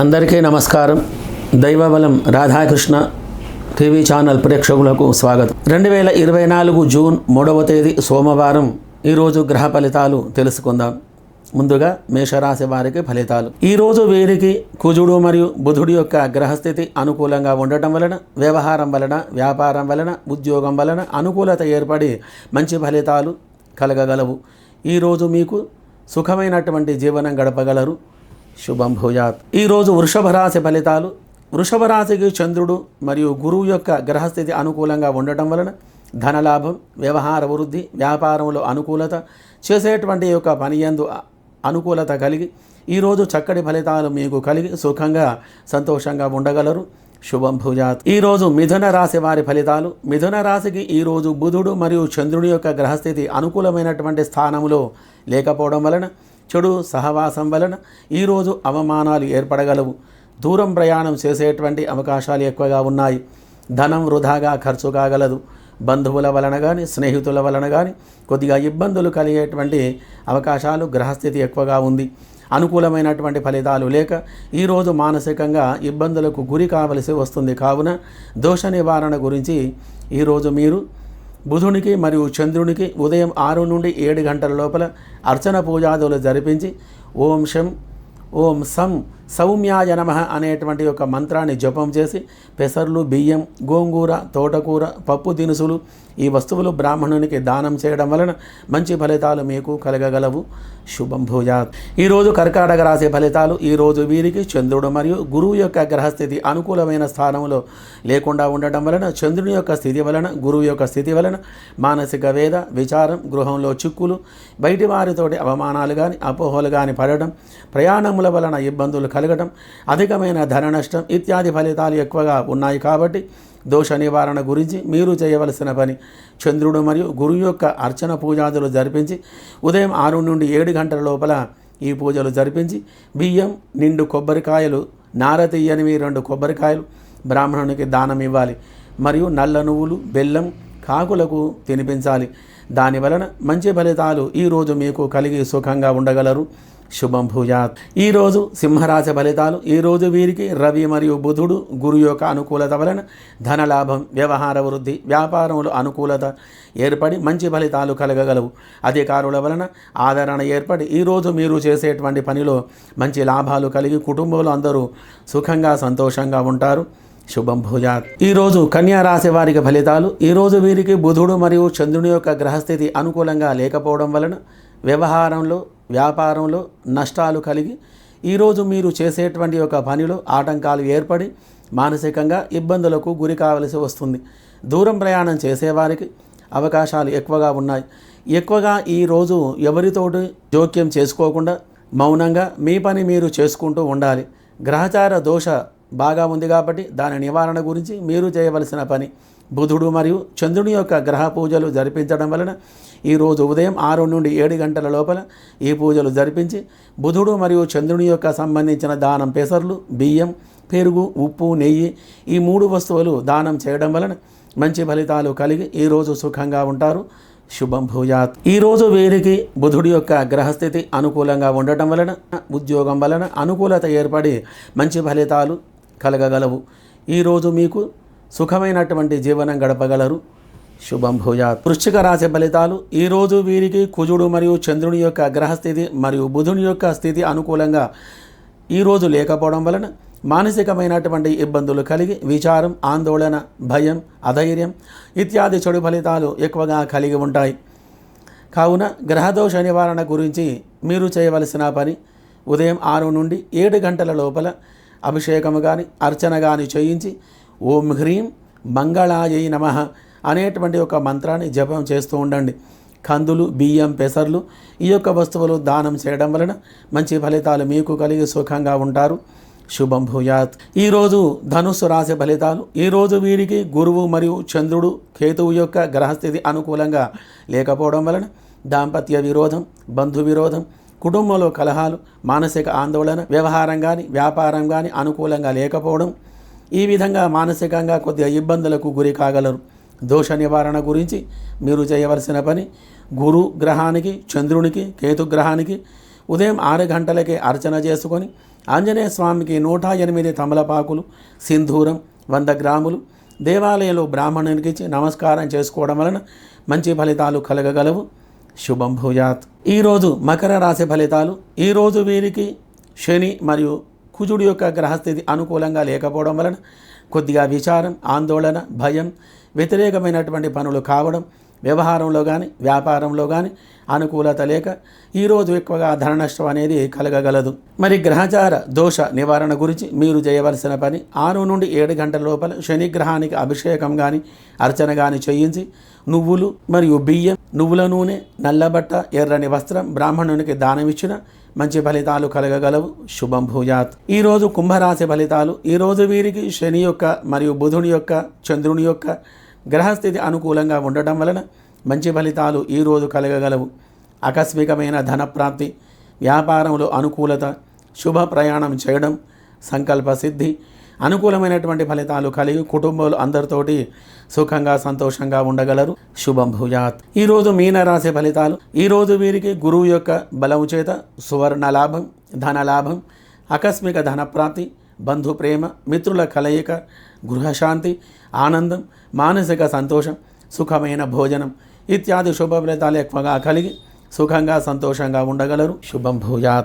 అందరికీ నమస్కారం. దైవబలం Radhakrishna TV channel ప్రేక్షకులకు స్వాగతం. రెండు వేల ఇరవై నాలుగు జూన్ మూడవ తేదీ సోమవారం ఈరోజు గ్రహ ఫలితాలు తెలుసుకుందాం. ముందుగా మేషరాశి వారికి ఫలితాలు. ఈరోజు వీరికి కుజుడు మరియు బుధుడి యొక్క గ్రహస్థితి అనుకూలంగా ఉండటం వలన వ్యవహారం వలన వ్యాపారం వలన ఉద్యోగం వలన అనుకూలత ఏర్పడి మంచి ఫలితాలు కలగగలవు. ఈరోజు మీకు సుఖమైనటువంటి జీవనం గడపగలరు. శుభం భూయాత్. ఈరోజు వృషభ రాశి ఫలితాలు. వృషభ రాశికి చంద్రుడు మరియు గురువు యొక్క గ్రహస్థితి అనుకూలంగా ఉండటం వలన ధనలాభం వ్యవహార వృద్ధి వ్యాపారంలో అనుకూలత చేసేటువంటి యొక్క పనియందు అనుకూలత కలిగి ఈరోజు చక్కటి ఫలితాలు మీకు కలిగి సుఖంగా సంతోషంగా ఉండగలరు. శుభం భూజాత్ ఈరోజు మిథున రాశి వారి ఫలితాలు. మిథున రాశికి ఈరోజు బుధుడు మరియు చంద్రుడి యొక్క గ్రహస్థితి అనుకూలమైనటువంటి స్థానంలో లేకపోవడం వలన చెడు సహవాసం వలన ఈరోజు అవమానాలు ఏర్పడగలవు. దూరం ప్రయాణం చేసేటువంటి అవకాశాలు ఎక్కువగా ఉన్నాయి. ధనం వృధాగా ఖర్చు కాగలదు బంధువుల వలన కానీ స్నేహితుల వలన కానీ కొద్దిగా ఇబ్బందులు కలిగేటువంటి అవకాశాలు గ్రహస్థితి ఎక్కువగా ఉంది. అనుకూలమైనటువంటి ఫలితాలు లేక ఈరోజు మానసికంగా ఇబ్బందులకు గురి కావలసి వస్తుంది. కావున దోష నివారణ గురించి ఈరోజు మీరు బుధునికి మరియు చంద్రునికి ఉదయం ఆరు నుండి ఏడు గంటల లోపల అర్చన పూజాదులు జరిపించి ఓం శం ఓం సం సౌమ్యాయ నమ అనేటువంటి ఒక మంత్రాన్ని జపం చేసి పెసర్లు బియ్యం గోంగూర తోటకూర పప్పు దినుసులు ఈ వస్తువులు బ్రాహ్మణునికి దానం చేయడం వలన మంచి ఫలితాలు మీకు కలగగలవు. శుభం భూజాత్. ఈరోజు కర్కాటక రాశి ఫలితాలు ఈరోజు వీరికి చంద్రుడు మరియు గురువు యొక్క గ్రహస్థితి అనుకూలమైన స్థానంలో లేకుండా ఉండటం వలన చంద్రుని యొక్క స్థితి వలన గురువు యొక్క స్థితి వలన మానసిక వేద విచారం గృహంలో చిక్కులు బయటి వారితోటి అవమానాలు కానీ అపోహలు కానీ పడడం ప్రయాణముల వలన ఇబ్బందులు కలగటం అధికమైన ధన నష్టం ఇత్యాది ఫలితాలు ఎక్కువగా ఉన్నాయి కాబట్టి దోష నివారణ గురించి మీరు చేయవలసిన పని. చంద్రుడు మరియు గురువు యొక్క అర్చన పూజాదులు జరిపించి ఉదయం ఆరు నుండి ఏడు గంటల లోపల ఈ పూజలు జరిపించి బియ్యం నిండు కొబ్బరికాయలు నార తీయనివి రెండు కొబ్బరికాయలు బ్రాహ్మణునికి దానం ఇవ్వాలి. మరియు నల్ల నువ్వులు బెల్లం కాకులకు తినిపించాలి. దాని వలన మంచి ఫలితాలు ఈరోజు మీకు కలిగి సుఖంగా ఉండగలరు. శుభం భూయాత్. ఈరోజు సింహరాశి ఫలితాలు ఈరోజు వీరికి రవి మరియు బుధుడు గురు యొక్క అనుకూలత వలన ధనలాభం వ్యవహార వృద్ధి వ్యాపారంలో అనుకూలత ఏర్పడి మంచి ఫలితాలు కలగగలవు. అధికారుల వలన ఆదరణ ఏర్పడి ఈరోజు మీరు చేసేటువంటి పనిలో మంచి లాభాలు కలిగి కుటుంబంలో అందరూ సుఖంగా సంతోషంగా ఉంటారు. శుభం భూజాత్ ఈరోజు కన్యా రాశి వారికి ఫలితాలు ఈరోజు వీరికి బుధుడు మరియు చంద్రుని యొక్క గ్రహస్థితి అనుకూలంగా లేకపోవడం వలన వ్యవహారంలో వ్యాపారంలో నష్టాలు కలిగి ఈరోజు మీరు చేసేటువంటి ఒక పనిలో ఆటంకాలు ఏర్పడి మానసికంగా ఇబ్బందులకు గురి కావలసి వస్తుంది. దూరం ప్రయాణం చేసేవారికి అవకాశాలు ఎక్కువగా ఉన్నాయి. ఎక్కువగా ఈరోజు ఎవరితోటి జోక్యం చేసుకోకుండా మౌనంగా మీ పని మీరు చేసుకుంటూ ఉండాలి. గ్రహచార దోష బాగా ఉంది కాబట్టి దాని నివారణ గురించి మీరు చేయవలసిన పని. బుధుడు మరియు చంద్రుని యొక్క గ్రహ పూజలు జరిపించడం వలన ఈరోజు ఉదయం ఆరు నుండి ఏడు గంటల లోపల ఈ పూజలు జరిపించి బుధుడు మరియు చంద్రుని యొక్క సంబంధించిన దానం పెసర్లు బియ్యం పెరుగు ఉప్పు నెయ్యి ఈ మూడు వస్తువులు దానం చేయడం వలన మంచి ఫలితాలు కలిగి ఈరోజు సుఖంగా ఉంటారు. శుభం భూయాత్. ఈరోజు వీరికి బుధుడి యొక్క గ్రహస్థితి అనుకూలంగా ఉండటం వలన ఉద్యోగం వలన అనుకూలత ఏర్పడి మంచి ఫలితాలు కలగగలవు. ఈరోజు మీకు సుఖమైనటువంటి జీవనం గడపగలరు. శుభం భూయాత్. వృశ్చిక రాశి ఫలితాలు ఈరోజు వీరికి కుజుడు మరియు చంద్రుని యొక్క గ్రహస్థితి మరియు బుధుని యొక్క స్థితి అనుకూలంగా ఈరోజు లేకపోవడం వలన మానసికమైనటువంటి ఇబ్బందులు కలిగి విచారం ఆందోళన భయం అధైర్యం ఇత్యాది చెడు ఫలితాలు ఎక్కువగా కలిగి ఉంటాయి. కావున గ్రహదోష నివారణ గురించి మీరు చేయవలసిన పని ఉదయం ఆరు నుండి ఏడు గంటల లోపల అభిషేకము కానీ అర్చన కానీ చేయించి ఓం హ్రీం మంగళాయై నమ అనేటువంటి ఒక మంత్రాన్ని జపం చేస్తూ ఉండండి. కందులు బియ్యం పెసర్లు ఈ యొక్క వస్తువులు దానం చేయడం వలన మంచి ఫలితాలు మీకు కలిగి సుఖంగా ఉంటారు. శుభం భూయాత్. ఈరోజు ధనుస్సు రాశి ఫలితాలు ఈరోజు వీరికి గురువు మరియు చంద్రుడు కేతువు యొక్క గ్రహస్థితి అనుకూలంగా లేకపోవడం వలన దాంపత్య విరోధం బంధు విరోధం కుటుంబంలో కలహాలు మానసిక ఆందోళన వ్యవహారం కానీ వ్యాపారం కానీ అనుకూలంగా లేకపోవడం ఈ విధంగా మానసికంగా కొద్దిగా ఇబ్బందులకు గురి కాగలరు. దోష నివారణ గురించి మీరు చేయవలసిన పని గురు గ్రహానికి చంద్రునికి కేతు గ్రహానికి ఉదయం ఆరు గంటలకే అర్చన చేసుకొని ఆంజనేయ స్వామికి నూట ఎనిమిది తమలపాకులు సింధూరం వంద గ్రాములు దేవాలయంలో బ్రాహ్మణునికి ఇచ్చి నమస్కారం చేసుకోవడం వలన మంచి ఫలితాలు కలగగలవు. శుభం భూయాత్. ఈరోజు మకర రాశి ఫలితాలు ఈరోజు వీరికి శని మరియు కుజుడి యొక్క గ్రహస్థితి అనుకూలంగా లేకపోవడం వలన కొద్దిగా విచారం ఆందోళన భయం వ్యతిరేకమైనటువంటి పనులు కావడం వ్యవహారంలో కానీ వ్యాపారంలో కానీ అనుకూలత లేక ఈరోజు ఎక్కువగా ధన నష్టం అనేది కలగగలదు. మరి గ్రహచార దోష నివారణ గురించి మీరు చేయవలసిన పని ఆరు నుండి ఏడు గంటల లోపల శనిగ్రహానికి అభిషేకం కానీ అర్చన కానీ చేయించి నువ్వులు మరియు బియ్యం నువ్వుల నూనె నల్లబట్ట ఎర్రని వస్త్రం బ్రాహ్మణునికి దానం ఇచ్చిన మంచి ఫలితాలు కలగగలవు. శుభం భూయాత్ ఈరోజు కుంభరాశి ఫలితాలు ఈరోజు వీరికి శని యొక్క మరియు బుధుని యొక్క చంద్రుని యొక్క గ్రహస్థితి అనుకూలంగా ఉండటం వలన మంచి ఫలితాలు ఈరోజు కలగగలవు. ఆకస్మికమైన ధనప్రాప్తి వ్యాపారంలో అనుకూలత శుభ ప్రయాణం చేయడం సంకల్ప సిద్ధి అనుకూలమైనటువంటి ఫలితాలు కలిగి కుటుంబాలు అందరితోటి సుఖంగా సంతోషంగా ఉండగలరు. శుభం భూయాత్. ఈరోజు మీనరాశి ఫలితాలు. ఈరోజు వీరికి గురువు యొక్క బలము చేత సువర్ణ లాభం ధన లాభం ఆకస్మిక ధనప్రాప్తి బంధు ప్రేమ మిత్రుల కలయిక గృహశాంతి ఆనందం మానసిక సంతోషం సుఖమైన భోజనం ఇత్యాది శుభ ఫలితాలు ఎక్కువగా కలిగి సుఖంగా సంతోషంగా ఉండగలరు. శుభం భూయాత్.